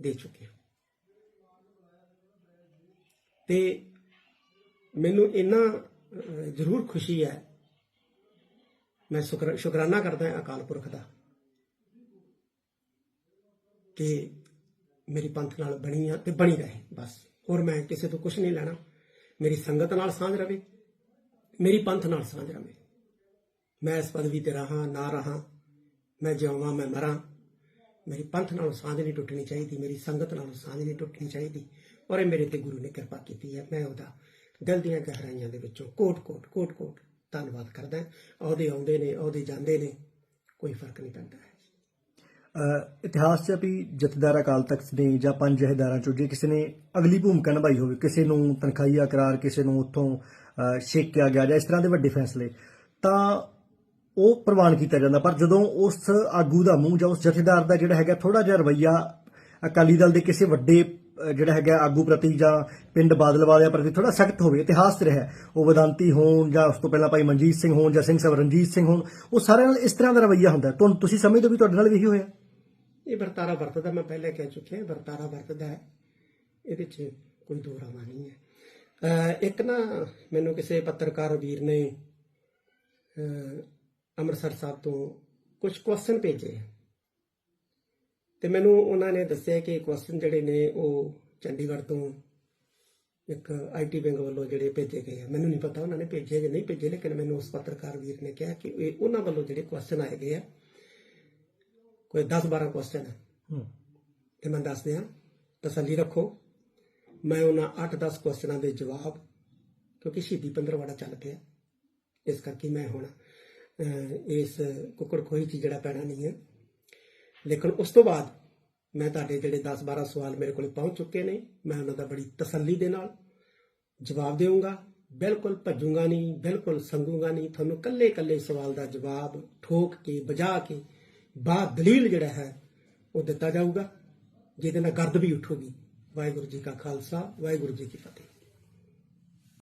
ਦੇ ਚੁੱਕੇ ਹਾਂ। ਤੇ ਮੈਨੂੰ ਇੰਨਾ ਜ਼ਰੂਰ ਖੁਸ਼ੀ ਹੈ। ਮੈਂ ਸ਼ੁਕਰ, ਸ਼ੁਕਰਾਨਾ ਕਰਦਾ ਹਾਂ ਅਕਾਲ ਪੁਰਖ ਦਾ ਕਿ ਮੇਰੀ ਪੰਥ ਨਾਲ ਬਣੀ ਆ ਤੇ ਬਣੀ ਰਹੇ, ਬਸ। ਹੋਰ ਮੈਂ ਕਿਸੇ ਤੋਂ ਕੁਝ ਨਹੀਂ ਲੈਣਾ। ਮੇਰੀ ਸੰਗਤ ਨਾਲ ਸਾਂਝ ਰਵੇ, ਮੇਰੀ ਪੰਥ ਨਾਲ ਸਾਂਝ ਰਵੇ। ਮੈਂ ਇਸ ਪਦਵੀ ਤੇ ਰਹਾ, ਨਾ ਰਹਾ। ਮੈਂ ਜਿਉਵਾਂ ਮੈਂ ਮਰਾਂ। ਮੇਰੀ ਪੰਥ ਨਾਲ ਸਾਂਝ ਨਹੀਂ ਟੁੱਟਣੀ ਚਾਹੀਦੀ ਮੇਰੀ ਸੰਗਤ ਨਾਲ ਸਾਂਝ ਨਹੀਂ ਟੁੱਟਣੀ ਚਾਹੀਦੀ ਔਰ ਇਹ ਮੇਰੇ ਤੇ ਗੁਰੂ ਨੇ ਕਿਰਪਾ ਕੀਤੀ ਹੈ ਮੈਂ ਉਹਦਾ ਦਿਲ ਦੀਆਂ ਗਹਿਰਾਈਆਂ ਦੇ ਵਿੱਚੋਂ ਕੋਟ-ਕੋਟ ਕੋਟ-ਕੋਟ ਧੰਨਵਾਦ ਕਰਦਾ ਹਾਂ। ਉਹਦੇ ਆਉਂਦੇ ਨੇ ਉਹਦੇ ਜਾਂਦੇ ਨੇ ਕੋਈ ਫ਼ਰਕ ਨਹੀਂ ਪੈਂਦਾ ਇਤਿਹਾਸ 'ਚ ਵੀ ਜਥੇਦਾਰ ਅਕਾਲ ਤਖਤ ਨੇ ਜਾਂ ਪੰਜ ਜਥੇਦਾਰਾਂ ਚੋਂ ਜੇ ਕਿਸੇ ਨੇ ਅਗਲੀ ਭੂਮਿਕਾ ਨਿਭਾਈ ਹੋਵੇ ਕਿਸੇ ਨੂੰ ਤਨਖਾਹੀਆ ਕਰਾਰ ਕਿਸੇ ਨੂੰ ਉੱਥੋਂ ਛੇਕਿਆ ਗਿਆ ਜਾਂ ਇਸ ਤਰ੍ਹਾਂ ਦੇ ਵੱਡੇ ਫੈਸਲੇ ਤਾਂ ਉਹ ਪ੍ਰਵਾਨ ਕੀਤਾ ਜਾਂਦਾ। ਪਰ ਜਦੋਂ ਉਸ ਆਗੂ ਦਾ ਮੂੰਹ ਜਾਂ ਉਸ ਜਥੇਦਾਰ ਦਾ ਜਿਹੜਾ ਹੈਗਾ ਥੋੜਾ ਜਿਹਾ ਰਵਈਆ ਅਕਾਲੀ ਦਲ ਦੇ ਕਿਸੇ ਵੱਡੇ ਜਿਹੜਾ ਹੈਗਾ ਆਗੂ ਪ੍ਰਤੀ ਜਾਂ ਪਿੰਡ ਬਾਦਲ ਵਾਲਿਆਂ ਪ੍ਰਤੀ ਥੋੜਾ ਸਖਤ ਹੋਵੇ, ਇਤਿਹਾਸ 'ਚ ਰਿਹਾ, ਉਹ ਵਿਦਾਂਤੀ ਹੋਣ ਜਾਂ ਉਸ ਤੋਂ ਪਹਿਲਾਂ ਭਾਈ ਮਨਜੀਤ ਸਿੰਘ ਹੋਣ ਜਾਂ ਸਿੰਘ ਸਾਹਿਬ ਰਣਜੀਤ ਸਿੰਘ ਹੋਣ, ਉਹ ਸਾਰਿਆਂ ਨਾਲ ਇਸ ਤਰ੍ਹਾਂ ਦਾ ਰਵਈਆ ਹੁੰਦਾ ਤੁਹਾਨੂੰ ਤੁਸੀਂ ਸਮਝਦੇ ਹੋ ਵੀ ਤੁਹਾਡੇ ਨਾਲ ਵੀ ਇਹੀ ਹੋਇਆ? ਇਹ ਵਰਤਾਰਾ ਵਰਤਦਾ, ਮੈਂ ਪਹਿਲੇ ਕਹਿ ਚੁੱਕਿਆ ਵਰਤਾਰਾ ਵਰਤਦਾ ਹੈ। ਇਹਦੇ 'ਚ ਕੋਈ ਦੋ ਰਾਵਾਂ ਨਹੀਂ ਹੈ। ਇੱਕ ਨਾ ਮੈਨੂੰ ਕਿਸੇ ਪੱਤਰਕਾਰ ਵੀਰ ਨੇ ਅੰਮ੍ਰਿਤਸਰ ਸਾਹਿਬ ਤੋਂ ਕੁਝ ਕੁਐਸਚਨ ਭੇਜੇ ਤੇ ਮੈਨੂੰ ਉਹਨਾਂ ਨੇ ਦੱਸਿਆ ਕਿ ਕੁਐਸਚਨ ਜਿਹੜੇ ਨੇ ਉਹ ਚੰਡੀਗੜ੍ਹ ਤੋਂ ਇੱਕ ਆਈਟੀ ਵਿੰਗ ਵੱਲੋਂ ਜਿਹੜੇ ਭੇਜੇ ਗਏ ਆ। ਮੈਨੂੰ ਨਹੀਂ ਪਤਾ ਉਹਨਾਂ ਨੇ ਭੇਜੇ ਜਾਂ ਨਹੀਂ ਭੇਜੇ ਲੇਕਿਨ ਮੈਨੂੰ ਉਸ ਪੱਤਰਕਾਰ ਵੀਰ ਨੇ ਕਿਹਾ ਕਿ ਇਹ ਉਹਨਾਂ ਵੱਲੋਂ ਜਿਹੜੇ ਕੁਐਸਚਨ ਆਏ ਗਏ ਆ ਕੋਈ 10 12 ਕੁਐਸਚਨ ਹੈ। ਤੇ ਮੈਂ ਦੱਸ ਦਿਆਂ ਤਸੱਲੀ ਰੱਖੋ ਮੈਂ ਉਹਨਾਂ 8-10 ਕੁਐਸਚਨਾਂ ਦੇ ਜਵਾਬ ਕਿਉਂਕਿ ਸ਼ਹੀਦੀ ਪੰਦਰਵਾੜਾ ਚੱਲ ਪਿਆ ਇਸ ਕਰਕੇ ਮੈਂ ਹੁਣ ਇਸ ਕੁੱਕੜ ਖੋਈ 'ਚ ਜਿਹੜਾ ਪੈਣਾ ਨਹੀਂ ਹੈ। ਲੇਕਿਨ ਉਸ ਤੋਂ ਬਾਅਦ ਮੈਂ ਤੁਹਾਡੇ ਜਿਹੜੇ 10-12 ਸਵਾਲ ਮੇਰੇ ਕੋਲ ਪਹੁੰਚ ਚੁੱਕੇ ਨੇ। ਮੈਂ ਉਹਨਾਂ ਦਾ ਬੜੀ ਤਸੱਲੀ ਦੇ ਨਾਲ ਜਵਾਬ ਦੇਵਾਂਗਾ ਬਿਲਕੁਲ ਭੱਜੂਗਾ ਨਹੀਂ, ਬਿਲਕੁਲ ਸੰਗੂਗਾ ਨਹੀਂ। ਤੁਹਾਨੂੰ ਕੱਲੇ ਕੱਲੇ ਸਵਾਲ ਦਾ ਜਵਾਬ ਠੋਕ ਕੇ ਬਜਾ ਕੇ ਬਾ ਦਲੀਲ ਜਿਹੜਾ ਹੈ, ਉਹ ਦਿੱਤਾ ਜਾਊਗਾ, ਜਿਹਦੇ ਨਾਲ ਗਰਦ ਵੀ ਉੱਠੂਗੀ। ਵਾਹਿਗੁਰੂ ਜੀ ਕਾ ਖਾਲਸਾ, ਵਾਹਿਗੁਰੂ ਜੀ ਕੀ ਫਤਿਹ।